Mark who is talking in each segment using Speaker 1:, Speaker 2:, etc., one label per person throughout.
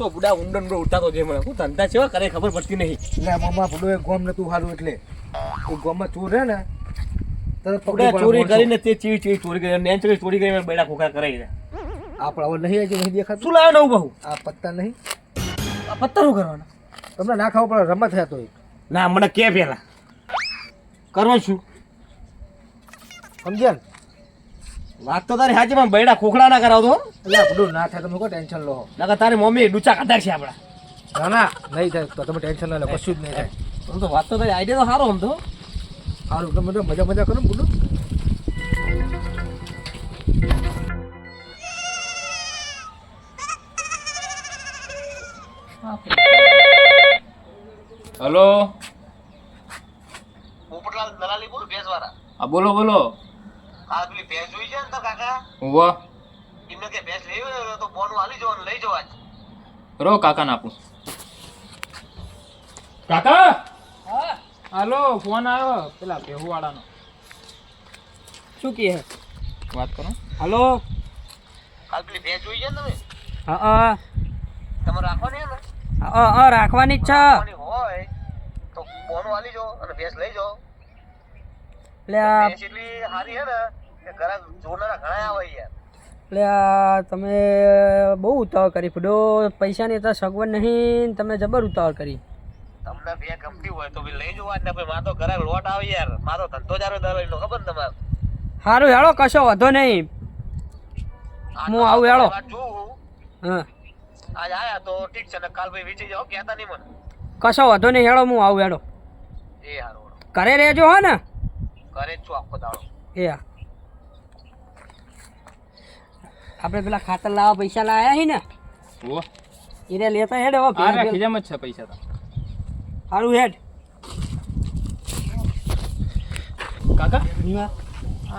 Speaker 1: તો બુડા ઊંડો ઊંડો ઉઠાતો જે મને. હું ધંધા છે કરે ખબર પડતી નહીં.
Speaker 2: એટલે મામા ભૂડો એ ગોમ નતું સારું એટલે. એ ગોમમાં ચોર રહે ને તરત
Speaker 1: બુડા ચોરી કરીને તે ચીવી ચીવી ચોરી કરી નેન ચોરી ચોરી કરીને બેડા ખોખા કરાવી દે
Speaker 2: આપણે હવે નહીં આજે નહીં દેખાતું?
Speaker 1: શું લાવ્યો નવું બહુ?
Speaker 2: આ પત્તા નહીં?
Speaker 1: આ પત્તા શું કરવાના?
Speaker 2: તમને ના ખાવ પડે રમત થયા તો
Speaker 1: ના મને કે પેલા. કરવા શું?
Speaker 2: સમજ્યા ને?
Speaker 1: વાત તો તારી હાજી પણ બૈડા ખોખડા ના કરાવતો હો.
Speaker 2: એટલે બધું ના થાય તમે કોઈ ટેન્શન લો.
Speaker 1: નકર તારી મમ્મી ડૂચા કાઢા છે આપડા
Speaker 2: ના ના નહીં થાય તો તમે ટેન્શન ના લો કશું જ નહીં થાય.
Speaker 1: તમે તો વાત તો તારી આઈડિયા તો સારો આમ તો.
Speaker 2: સારું તમે તો મજા મજા કરો ને
Speaker 3: હલો.
Speaker 4: પોપટલાલ દલાલી બોલું
Speaker 3: હા બોલો બોલો.
Speaker 4: આ પેલી ભેંસ જોઈ છે ને તો કાકા?
Speaker 3: વાહ
Speaker 4: એમને કે ભેંસ લઈ હોય તો બોનું હાલી જવાનું લઈ જવા
Speaker 3: રો કાકાને આપું. કાકા? હાલો ફોન આવ્યો. પેલા ભેહુવાળાનો.
Speaker 1: શું કહે?
Speaker 3: વાત કરો.
Speaker 1: હાલો.
Speaker 4: કાલ પેલી ભેંસ જોઈ છે ને તમે?
Speaker 1: હા
Speaker 4: તમે રાખવાની ને?
Speaker 1: હા રાખવાની જ છે.
Speaker 4: હોય તો બોનું હાલી જો અને ભેંસ લઈ જાઓ.
Speaker 1: એટલે
Speaker 4: ભેંસ એટલી સારી હે ને.
Speaker 5: એટલે તમે બહુ ઉતાવળ કરી. ફૂડો પૈસાની તો સગવડ નહીં તમે જબર ઉતાવળ કરી.
Speaker 4: તમને બે ગમતી હોય તો લઈ જવા ને ભાઈ મારો ઘરે લોટ આવે યાર. મારો ધંધો જારો દલાલીનો ખબર તમારે?
Speaker 5: સારું હેળો કશો વધો નહીં. હું આવું હેળો. હા.
Speaker 4: આજ આયા તો ઠીક છે ને કાલ ભાઈ વીચી જાવ કહેતા નહીં મને.
Speaker 5: કશો વધો નહીં હેળો હું આવું હેળો.
Speaker 4: એ હારું.
Speaker 5: ઘરે રહેજો હો ને.
Speaker 4: ઘરે જ છું આખો દાડો.
Speaker 5: એ હા. આપણે પેલા ખાતર લાવવા પૈસા લાયા હી ને? એને લેતા હેડ હવે
Speaker 3: આ. ખીજામાં જ છે પૈસા તો.
Speaker 5: સારું હેડ.
Speaker 3: કાકા?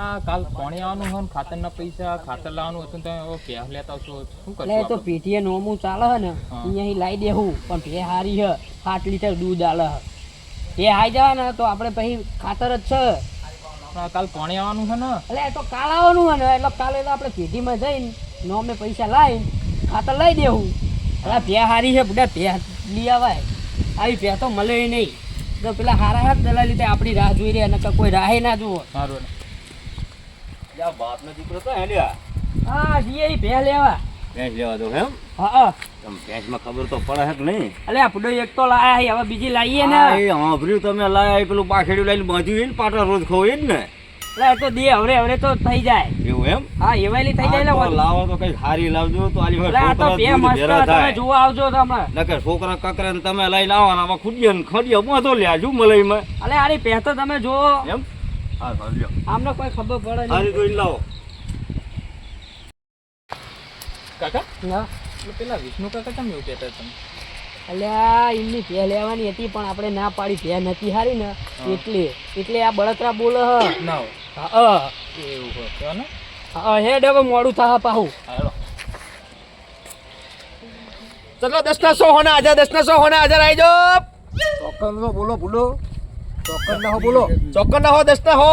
Speaker 3: આ કાલ પાણી આવવાનું હોય ને ખાતરના પૈસા ખાતર લાવવાનું હતું તમે ભેહ લેતા આવશો. શું
Speaker 5: એટલે તો પેટીએ નોમું ચાલે હે ને અહીંયા લાવી દેવું પણ ભે હારી હે સાત લીટર દૂધ આલે હે. એ હાઈ જવા ને તો આપણે પછી ખાતર જ છે?
Speaker 3: કાલ કોણે આવવાનું છે ને?
Speaker 5: એટલે એ તો કાલ આવવાનું છે ને એટલે કાલે તો આપણે પેઢીમાં જઈને નોમે પૈસા લાવીને ખાતર લઈ દેવું. એટલે ભે હારી છે બધા ભે લઈ આવાય. આવી ભે તો મળે નહીં. તો પેલા હારા હાથ દલાલી તે આપણી રાહ જોઈ રહ્યા નકર કોઈ રાહે ના જુઓ.
Speaker 3: સારું
Speaker 1: બાપનો દીકરો તો હેલ્યા.
Speaker 5: હા જીએ ભે લેવા.
Speaker 1: ભેંસ લેવા દો એમ
Speaker 5: હા હા.
Speaker 1: તમ ભેંસમાં ખબર તો પડે હે કે નહીં?
Speaker 5: અલે આપણો એક તો લાયા હવે બીજી લાવીએ ને.
Speaker 1: એ હાંભળ્યું તમે લાયા એ પેલું પાખેડ્યું લઈને બાંધ્યું ને પાટા રોજ ખોઈ જ ને.
Speaker 5: એટલે તો દે હવે હવે તો થઈ જાય.
Speaker 1: એવું એમ?
Speaker 5: હા એવાયલી થઈ જાય
Speaker 1: હા, લાવો તો કઈ હારી લાવજો તો આલી
Speaker 5: એટલે તો બે મસ્ત તમે જોવા આવજો તમે.
Speaker 1: નકર છોકરા કકરા ને તમે લઈ લાવવાના આમાં ખુડિયા ને ખડીએ બાંધો લ્યાજો મલાઈમાં.
Speaker 5: અલે આરી પહે તો તમે જુઓ.
Speaker 1: એમ? હા સમજો
Speaker 5: આમને કોઈ ખબર પડે
Speaker 1: હારી
Speaker 5: નહીં
Speaker 1: જોઈને લાવો
Speaker 3: કાકા
Speaker 5: ના.
Speaker 3: પેલા વિષ્ણુ કાકા કેમ એવું કહેતા તમે?
Speaker 5: અલ્યા એમની ભે લેવાની હતી પણ આપણે ના પાડી. ભે નથી હારી ને એટલે એટલે આ બળતરા બોલે હ.
Speaker 3: ના
Speaker 5: હા
Speaker 3: એવું હોય. ને?
Speaker 5: હા હે ડબ મોડું થા પાહુ.
Speaker 3: હાલો
Speaker 1: ચલો દસ ના સો હોના હજાર દસ ના સો હોના હજાર આવી જાઓ.
Speaker 2: ચોક્કસ નો બોલો બોલો ચોક્કસ ના હો બોલો.
Speaker 1: ચોક્કસ ના હો દસ ના હો.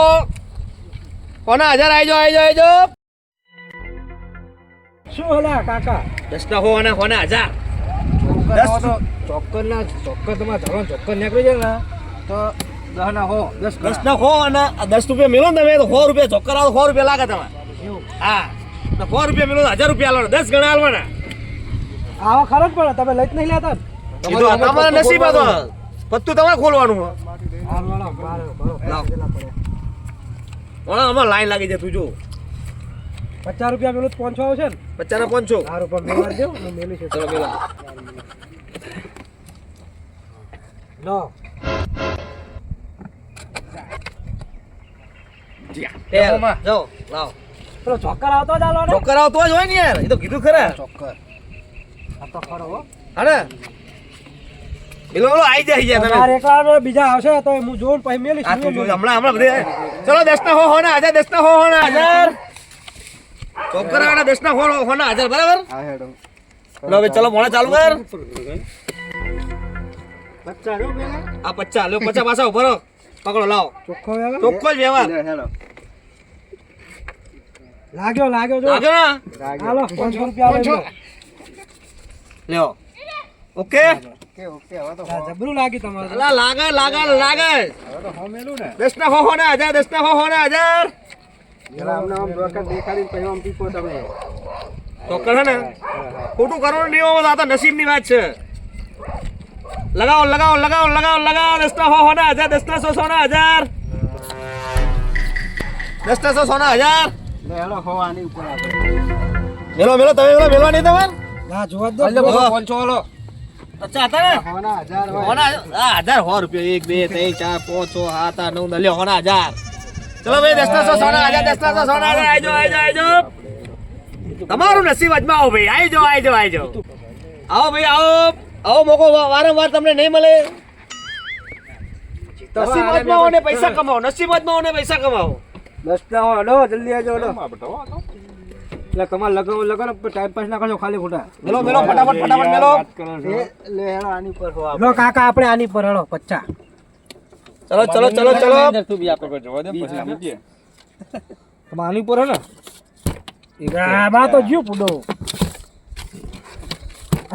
Speaker 1: હોના હજાર આવી જાઓ આવી જાઓ આવી જાઓ.
Speaker 2: શું હલા કાકા?
Speaker 1: દસ ના હો અને હોના હજાર
Speaker 2: ચોક્કસ ના હો ચોક્કસ ના ચોક્કસ તમારે ધોરણ ચોક્કસ નીકળી જાય ને. તો દસ હો દસ
Speaker 1: દસના હો અને દસ રૂપિયા મેળો ને તમે તો સો રૂપિયા ચોક્કર આવો સો રૂપિયા લાગે તમારે. હા. તો સો રૂપિયા મેળો હજાર રૂપિયા આલવાના દસ ગણા આલવાના.
Speaker 2: આવા ખરો જ પડે તમે લઈ જ નહીં લેતા
Speaker 1: તમારા નસીબ હતો પત્તું તમારે ખોલવાનું આમાં લાઈન લાગી જાય તું જો
Speaker 2: પચાસ રૂપિયા પેલું પાંચસો આવશે ને?
Speaker 1: પચાસ ના પાંચસો.
Speaker 2: આ રૂપિયા મેળવા દો હું મેલી છું.
Speaker 1: ચલો મેળો
Speaker 2: લો.
Speaker 1: લાવ.
Speaker 2: પેલો ચોક્કર આવતો જ આલો ને?
Speaker 1: ચોક્કર આવતો જ હોય ને યાર. એ તો કીધું ખરા.
Speaker 2: ચોક્કર. આ તો ખરો હા.
Speaker 1: પેલો પેલો આઈ જાય યાર
Speaker 2: તમારે એકલા બીજા આવશે તો હું જોઉં પછી મેલી
Speaker 1: હમણાં હમણાં બધે. ચલો દસ ના હો હો ના હજાર દસ ના હો હો ના હજાર ચોક્કર આવવાના ફોન ફોન હજાર બરાબર?
Speaker 2: હા હેડો.
Speaker 1: લો હવે ચલો મોણા ચાલુ કર. આ પચ્ચા લો પચ્ચા પાછા ઊભો પકડો લાવો.
Speaker 2: ચોખ્ખો વ્યવહાર?
Speaker 1: ચોખ્ખો જ વ્યવહાર. હેડો.
Speaker 2: લાગ્યો લાગ્યો જો.
Speaker 1: લાગ્યો ના?
Speaker 2: હાલો પાંચસો રૂપિયા આલો
Speaker 1: લ્યો. ઓકે?
Speaker 2: ઓકે ઓકે હવે તો હો-
Speaker 5: જબરું લાગી તમારે.
Speaker 1: લાગે લાગે લાગે.
Speaker 2: હવે તો હો મેલું ને.
Speaker 1: દસ ના હો હો ને હજાર દસ ના હો હો ને હજાર. તો કરે ને ખોટું આ તો નસીબની વાત છે. લગાવો લગાવો લગાવો લગાવો લગાવો દસ હો હોના હજાર દસ ના સો સો હજાર. દસ સો સોના હજાર.
Speaker 2: હો
Speaker 1: મેલો મેલો તમે મેલો મેલવા નહીં તમારે?
Speaker 5: ના જોવા દો.
Speaker 2: હાલો બધો
Speaker 1: હો.
Speaker 2: પાંચસો હાલો
Speaker 1: અચ્છા હતા ને
Speaker 2: હોના હજાર
Speaker 1: સો રૂપિયા એક બે ત્રણ ચાર પાંચ છ સાત આઠ નવ દલ્યો હોના હજાર. ચલો ભાઈ દસ ના સો સોના હજાર દસ ના સો સોના આઈ જાઓ આઈ જાઓ તમારું નસીબ અજમાવો ભાઈ જાઓ આઈ જાઓ આવો ભાઈ આવો આવો મોકો વારંવાર તમને નહીં મળે. નસીબ અજમાવો ને પૈસા કમાવો નસીબ અજમાવો ને પૈસા કમાવો.
Speaker 2: દસતા હો હલો જલ્દી આવજો હલો એટલે તમારે લગાવો લગાવો ટાઈમ પાસ ના કરજો ખાલી ખોટા
Speaker 1: મેલો મેલો ફટાફટ ફટાફટ મેલો.
Speaker 2: લે હેલો આની પર હો
Speaker 5: લો કાકા આપણે આની પર હળો પચ્ચા.
Speaker 1: ચલો ચલો ચલો ચલો.
Speaker 2: તમે આની ઉપર હો ને?
Speaker 5: આ તો જ્યું પુડો.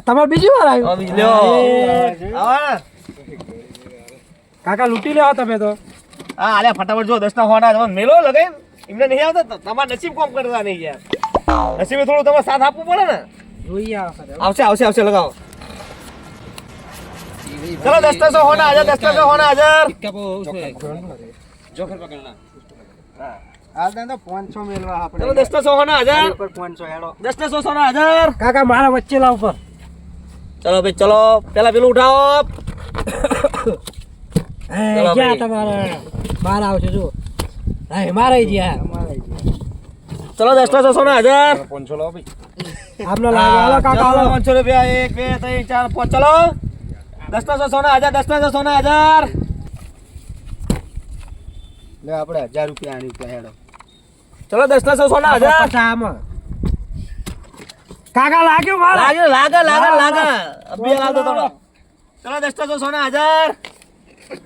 Speaker 5: તમારે બીજી વાર આવ્યું?
Speaker 1: લ્યો આવો
Speaker 5: કાકા લૂંટી લેવા તમે તો.
Speaker 1: હા આલે ફટાફટ જો દસ ના હોના તમે મેલો લગાઈ એમને નહીં આવતા તો તમારે નસીબ કોમ કરતા નહીં યાર. નસીબે થોડું તમારે સાથ આપવું પડે ને.
Speaker 5: જોઈએ
Speaker 1: આવશે આવશે આવશે લગાવો. દસ હોના હજાર
Speaker 2: આની ઉપર પાંચસો હેલો
Speaker 1: દસ દસ હોના હજાર.
Speaker 5: કાકા મારા વચ્ચે લાવ પર
Speaker 1: ચલો ભાઈ ચલો. પેલા પેલું ઉઠાવો. ભાઈ.
Speaker 5: તમારે? બાર આવશે જો મારા મારે જ્યાં
Speaker 1: ચલો દસ દસ હોના હજાર.
Speaker 5: આપને લાગે. હાલો કાકા હાલો.
Speaker 1: પાંચસો રૂપિયા એક બે ત્રણ ચાર પાંચ. ચલો. દસ સો સોના હજાર દસ સો સોના હજાર.
Speaker 2: લે આપણે હજાર રૂપિયા આની ઉપર હેડો.
Speaker 1: ચલો દસ સો સોના હજાર.
Speaker 5: આમાં કાકા લાગ્યું મારા
Speaker 1: લાગે લાગે લાગે લાગે. અભી લાગે થોડો ચલો દસ સો સોના હજાર.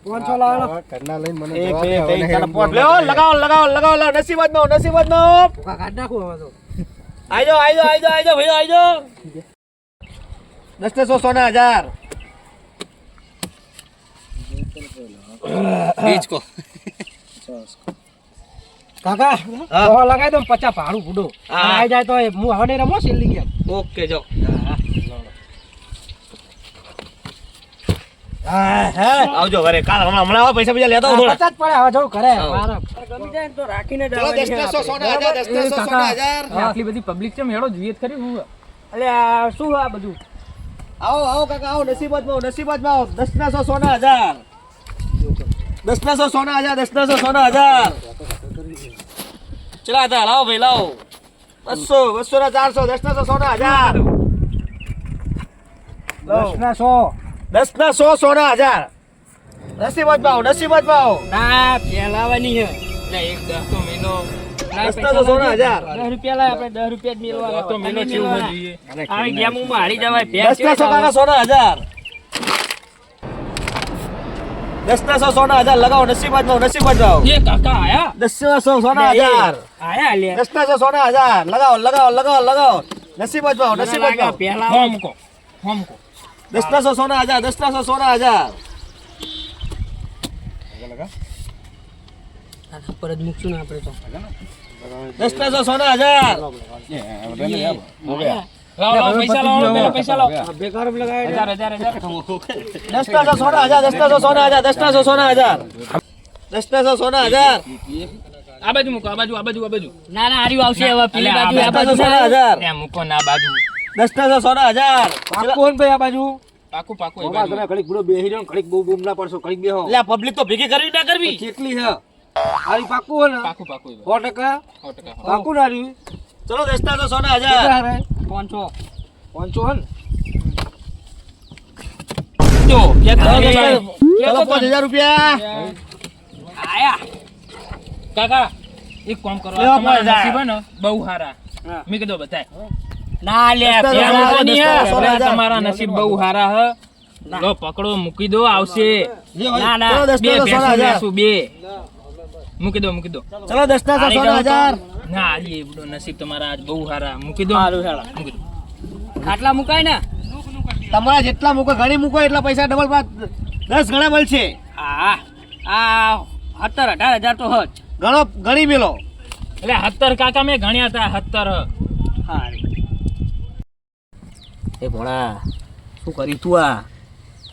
Speaker 5: પાંચસો લાવો.
Speaker 2: ઘરના લઈને મને
Speaker 1: એક બે ત્રણ ચાર પાંચ. લ્યો લગાવો લગાવો લગાવો લગાવો નસીબત નો નસીબત નો.
Speaker 5: કાઢ નાખું હવે તો.
Speaker 1: આઈ જાઓ આઈ જાઓ આઈ જાઓ આઈ જાઓ ભાઈ આઈ જાઓ. દસ દસ સોના હજાર.
Speaker 5: કાકા
Speaker 1: હા.
Speaker 5: લગાઈ દો ને ભાડું ભૂડો. આવી જાય તો હું હવે નહીં રમો છેલ્લી ગેમ.
Speaker 1: ઓકે જો.
Speaker 5: હા હા.
Speaker 1: આવજો ઘરે કાલ હમણાં હમણાં પૈસા બીજા લેતા
Speaker 5: પચાસ પડે હવે જવું ઘરે. ગમી જાય તો રાખીને
Speaker 3: આટલી બધી પબ્લિક છે મેળો જોઈએ ખરી હું.
Speaker 5: આ શું આ બધું?
Speaker 1: આવો આવો કાકા આવો નસીબતમાં નસીબતમાં દસ ના સો સોના હજાર. દસ ના સો સોના હજાર દસ ના સો સોના હજાર. ચલા હતા લાવો ભાઈ લાવો. બસો બસો ના ચારસો દસ ના સો. સોના હજાર.
Speaker 5: દસ ના સો
Speaker 1: દસ ના સો સોના હજાર. નસીબત જ ભાવ નસીબત જ ભાવ
Speaker 5: ના પેલાવાની છે
Speaker 3: એટલે એક દસ તો મહિનો
Speaker 1: દસ ના સો સોના હજાર.
Speaker 5: રૂપિયા રૂપિયા જ મેળવા
Speaker 3: દસ તો મેલો છે એવું જોઈએ
Speaker 5: આવી ગેમમાં હારી જવાય
Speaker 1: દસ ના સો કાકા સોના હજાર દસ ના સો સોના હજાર લગાવો નસીબત આવો, નસીબત આવો
Speaker 3: એ કાકા આયા
Speaker 1: દસના સો સોના હજાર
Speaker 5: આયા લે
Speaker 1: દસના સો સોના હજાર લગાવો લગાવો લગાવો લગાવો નસીબત આવો, નસીબત આવો.
Speaker 5: પેલા
Speaker 3: હોમ કો હોમ કો
Speaker 1: દસના સો સોના હજાર દસના સો સોના હજાર
Speaker 5: પર જ મૂકશું ને આપણે તો
Speaker 1: દસના સો સોના હજાર
Speaker 3: લાવો લાવો પૈસા લાવો પેલા પૈસા લાવો.
Speaker 5: બેકાર લગાય
Speaker 3: હજાર હજાર હજાર.
Speaker 1: દસ સોના હજાર દસ ના સોના હજાર દસ ના સોના હજાર. દસ ના સોના હજાર.
Speaker 3: આ બાજુ મૂકો આ બાજુ આ બાજુ આ બાજુ.
Speaker 5: ના ના હારી આવશે હવે પેલી બાજુ
Speaker 3: આ
Speaker 5: આ
Speaker 1: દસ ના
Speaker 5: બાજુ
Speaker 1: સોના હજાર.
Speaker 3: ત્યાં મૂકો ના બાજુ.
Speaker 1: દસ ના સોના હજાર.
Speaker 2: કોણ ભાઈ આ બાજુ?
Speaker 3: પાકું પાકું એ બાજુ.
Speaker 2: તમે ઘડીક બુડો બેહી રહ્યો ઘડીક બહુ બૂમ ના પડશો ઘડીક બેહો.
Speaker 1: એટલે પબ્લિક તો ભેગી કરવી ના કરવી.
Speaker 2: કેટલી છે? આવી પાકું ને?
Speaker 3: પાકું પાકું એ બાજુ.
Speaker 2: સો ટકા?
Speaker 3: સો ટકા હો.
Speaker 2: પાકું ના રહ્યું
Speaker 1: ચલો દસ ના સો સોના હજાર.
Speaker 5: પાંચસો.
Speaker 2: પાંચસો હે
Speaker 3: જો કે
Speaker 1: ચલો, પાંચ હજાર રૂપિયા.
Speaker 3: આયા. કાકા એક કામ કરો તમારા નસીબ ને બહુ સારા મેં કીધું બતાય
Speaker 5: ના લે
Speaker 1: દસ
Speaker 3: પેલા
Speaker 1: હજાર,
Speaker 3: લાવવાની હે.
Speaker 1: દસ હજાર.
Speaker 3: પેલા તમારા નસીબ બહુ સારા હ. લો પકડો મૂકી દો આવશે. ના ના. બે ભેંસું બે. મૂકી દો મૂકી દો.
Speaker 1: ચલો દસ ના હજાર.
Speaker 3: ના આજે એ બધું નસીબ તમારા આજ બહુ સારા મૂકી દો. મૂકી દો.
Speaker 5: ખાટલા મુકાય ને?
Speaker 1: તમારા જેટલા મૂકો ઘણી મૂકો એટલા પૈસા ડબલ દસ ગણા મળશે.
Speaker 5: હા આ સત્તર અઢાર હજાર તો હજ
Speaker 1: ઘણો ઘણી મેલો.
Speaker 3: એટલે સત્તર કાકા મેં ગણ્યા હતા સત્તર.
Speaker 5: હા
Speaker 1: એ ભોળા શું કરી તું આ?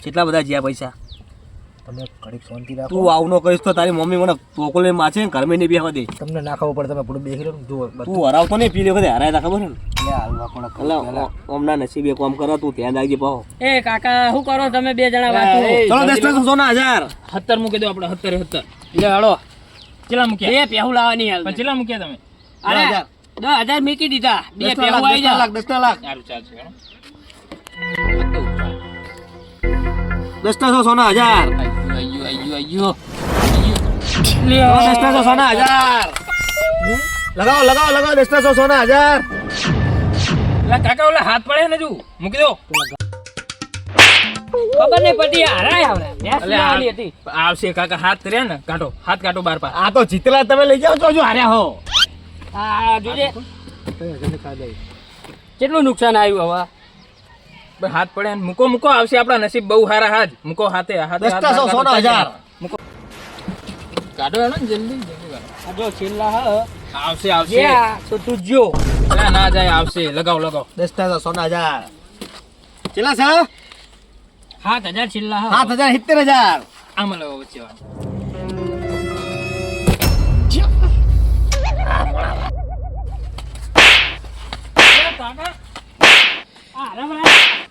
Speaker 1: કેટલા બધા જ્યાં પૈસા?
Speaker 2: તમે ઘડીક શાંતિ રાખો.
Speaker 1: તું આવું ન કરીશ તો તારી મમ્મી મને ટોકોલે માછે ને ઘરમાં નહીં બેહવા દે.
Speaker 2: તમને ના ખબર પડે તમે પૂરું બેસી રહ્યો જો
Speaker 1: તું હરાવતો નહીં પી લે વખતે હરાય તા ખબર છે ને હમણાં નસીબે કોમ કરો તું ધ્યાન રાખજે પાહો.
Speaker 5: એ કાકા શું કરો તમે બે જણા વાતો?
Speaker 1: ચલો દસ સોના હજાર.
Speaker 3: હત્તર મૂકી દો આપણે હત્તર હત્તર.
Speaker 5: એટલે હળો
Speaker 3: ચેલા મૂક્યા?
Speaker 5: બે પેહું લાવવાની હાલ.
Speaker 3: ચેલા મૂક્યા તમે?
Speaker 5: અરે
Speaker 1: હજાર.
Speaker 5: દસ હજાર મૂકી દીધા. બે પેહું આવી જાય
Speaker 1: લાખ દસ લાખ.
Speaker 3: સારું ચાલશે હેડો.
Speaker 1: દસ સો સોના હજાર. ગયો ગયો લે સોના હજાર લગાવો લગાવો લગાવો દસના સોના હજાર
Speaker 3: લા કાકા ઓલા હાથ પડે ને જુ મૂકી દો
Speaker 5: ખબર નહીં પડી હારાય આવડે હતી.
Speaker 3: આવશે કાકા હાથ કર્યા ને કાઢો હાથ કાઢો બાર પાર.
Speaker 1: આ તો જીતલા તમે લઈ જાઓ છો જો હાર્યા હો
Speaker 5: કેટલું નુકસાન આવ્યું હવે?
Speaker 3: હાથ પડે મૂકો મૂકો આવશે આપણા નસીબ બહુ હારા હાથ. મૂકો હાથે હાથે
Speaker 1: સોના હજાર
Speaker 3: કાઢો હેડો ને જલ્દી જલ્દી કાઢો.
Speaker 5: આ છેલ્લા હ.
Speaker 3: આવશે આવશે.
Speaker 5: તો તું જો
Speaker 3: ના ના જાય આવશે. લગાવ લગાવ.
Speaker 1: દસ દસ સોના હજાર. કેટલા છે
Speaker 5: સાત હજાર છેલ્લા હ.
Speaker 1: સાત હજાર સિત્તેર હજાર.
Speaker 3: આમાં લગાવો વચ્ચે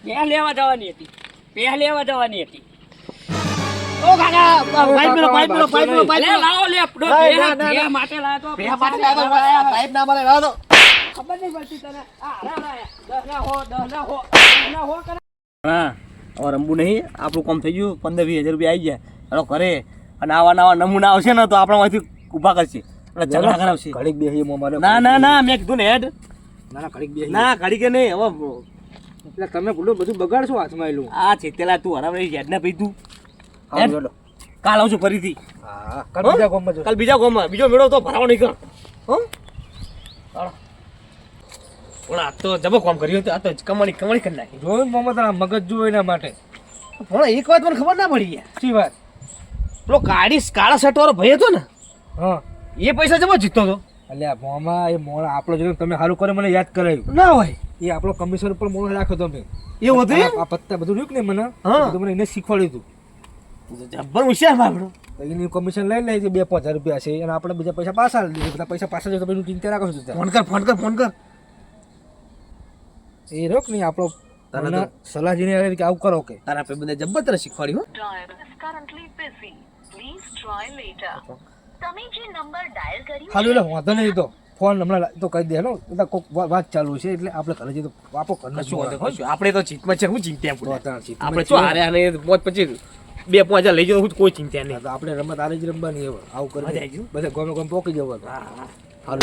Speaker 5: બે લેવા જવાની હતી. બે લેવા જવાની હતી.
Speaker 1: પાઇપ મેલો પાઇપ મેલો પાઇપ મેલો પાઇપ
Speaker 5: લાવો લે બે
Speaker 1: ના, ના,
Speaker 5: બે
Speaker 1: ના.
Speaker 5: માટે લાવ્યો તો
Speaker 1: બે માટે લાવ્યો તો, પાઇપ ના મળે લાવો તો.
Speaker 5: ખબર નહીં પડતી તને. આ દસ ના હો દસ ના હો ના હો કરે.
Speaker 1: હા હવે રમવું નહીં. આપણું કામ થઈ ગયું. પંદર વીસ હજાર રૂપિયા આવી ગયા. ચાલો ઘરે. અને આવા નવા નમૂના આવશે ને તો આપણામાંથી ઊભા કરશે. ઝઘડા કરાવશે.
Speaker 2: ઘડીક બે મો
Speaker 1: ના ના ના મેં કીધું ને હેડ.
Speaker 2: ના ના ઘડીક બેસી
Speaker 1: ના ઘડીકે નહીં. હવે
Speaker 2: એટલે તમે પૂરું બધું બગાડશો હાથમાં એલું
Speaker 1: આ છેતેલા તું હરાવે હેડ ને પી તું.
Speaker 2: હા
Speaker 1: હેડ. કાલ આવજો ફરીથી.
Speaker 2: કાલ બીજા ગોમમાં.
Speaker 1: કાલ બીજા ગામમાં. બીજો મેળો તો ભરાવો નહીં કર હો? પણ આ તો જબો કામ કર્યું હતું. આ તો કમાણી કમાણી કરી નાખી.
Speaker 2: જોયું મોમાં તારા મગજ જુઓ એના માટે.
Speaker 1: પણ એક વાત મને ખબર ના પડી યાર
Speaker 2: શી વાત?
Speaker 1: પેલો કાળી કાળા શર્ટ વાળો ભાઈ હતો ને
Speaker 2: હા.
Speaker 1: એ પૈસા જબો જીતતો હતો.
Speaker 2: એટલે મોમા એ મોણા આપણો જોઈને તમે સારું કરો મને યાદ કરાયું.
Speaker 1: ના હોય.
Speaker 2: એ આપણો કમિશન ઉપર મોણો રાખ્યો તમે
Speaker 1: એવું હતું
Speaker 2: આ પત્તા બધું રહ્યું ને મને?
Speaker 1: હા.
Speaker 2: બધું મને એને શીખવાડ્યું હતું.
Speaker 1: જબ્બર હોશિયાર બાપડો
Speaker 2: તો એની કમિશન લઈ લે છે બે પાંચ હજાર રૂપિયા છે અને આપણે બીજા પૈસા પાછા લઈએ બધા પૈસા પાછા જશે તો પછી ચિંતા રાખો છું
Speaker 1: ફોન કર ફોન કર ફોન કર.
Speaker 2: એ રોક નહીં આપણો
Speaker 1: તને
Speaker 2: મને સલાહ જેને આવે કે આવું કરો કે.
Speaker 1: તારા પે બધા જબ્બર શીખવાડ્યું.
Speaker 6: તમે જે નંબર ડાયલ કર્યું
Speaker 2: સારું એટલે વાંધો નહીં તો. ફોન હમણાં તો કહી દે હેલો. બધા કોક વાત ચાલુ છે એટલે આપણે ઘરે જઈએ તો આપો
Speaker 1: કશું. આપણે તો ચિંતમાં છે હું ચિંતા
Speaker 2: તો
Speaker 1: આપણે. શું હારે મોજ પછી બે પાંચ હજાર લઈ જાઉં હું કોઈ ચિંતા નહીં.
Speaker 2: તો આપણે રમત આરે જ રમવાની આવું કરી બધા ગમે ગમે પોકી જવાનું
Speaker 1: હા